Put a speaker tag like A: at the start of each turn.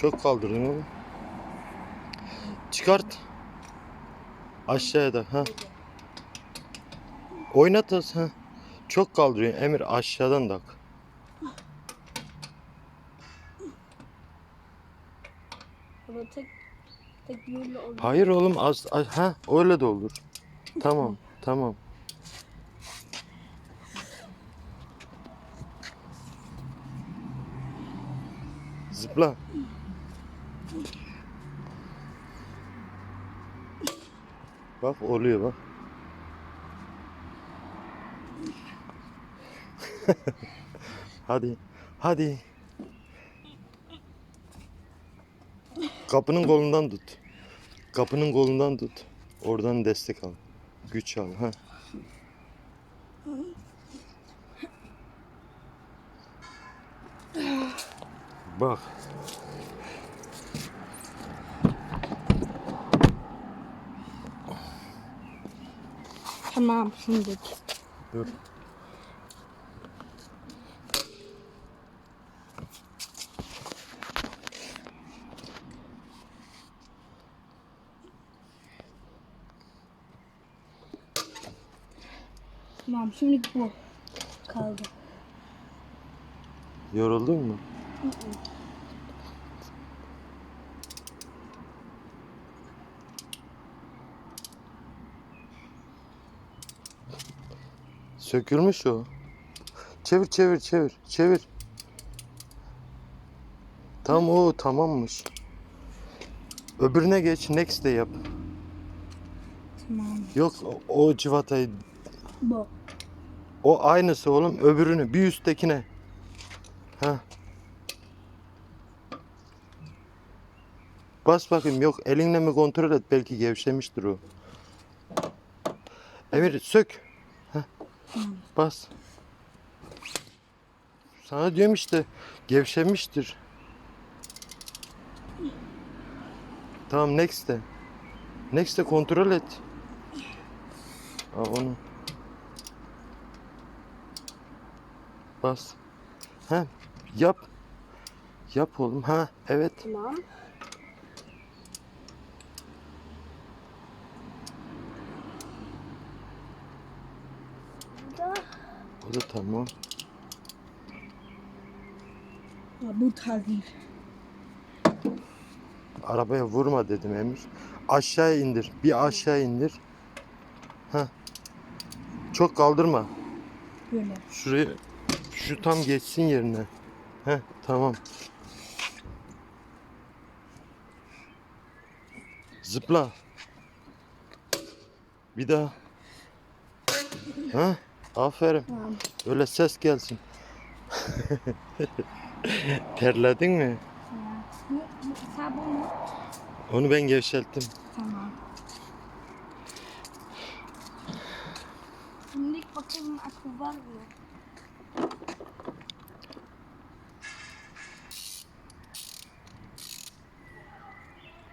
A: Çok kaldırdın oğlum. Çıkart. Aşağıya da ha. Oynat ha. Çok kaldırıyor Emir aşağıdan.
B: Ama tek tek olur.
A: Hayır oğlum az, az ha öyle de olur. Tamam tamam. Zıpla. Bak oluyor bak. hadi. Hadi. Kapının kolundan tut. Kapının kolundan tut. Oradan destek al. Güç al. Ha. Bak.
B: Tamam şimdi.
A: Dur.
B: Tamam şimdi bu kaldı.
A: Yoruldun mu? Sökülmüş o. Çevir çevir çevir çevir. Tam o tamammış. Öbürüne geç next de yap.
B: Tamam.
A: Yok o, o civatayı
B: Bu.
A: o aynısı oğlum öbürünü bir üsttekine. Ha. Bas bakayım yok elinle mi kontrol et belki gevşemiştir o. Emir sök. Bas. Sana diyorum işte gevşemiştir. Tamam next'te. Next'te kontrol et. Al onu. Bas. Ha yap. Yap oğlum. Ha evet.
B: Tamam. Bu da
A: O da tamam.
B: ya bu tazir.
A: Arabaya vurma dedim Emir. Aşağı indir. Bir aşağı indir. Ha. Çok kaldırma.
B: Böyle.
A: Şuraya şu tam geçsin yerine. Heh tamam. Zıpla. Bir daha. Ha? Aferin.
B: Tamam.
A: Öyle ses gelsin. Terledin mi?
B: Bu, bu sabun mu?
A: Onu ben gevşelttim.
B: Tamam. Şimdi bakalım aklı var mı?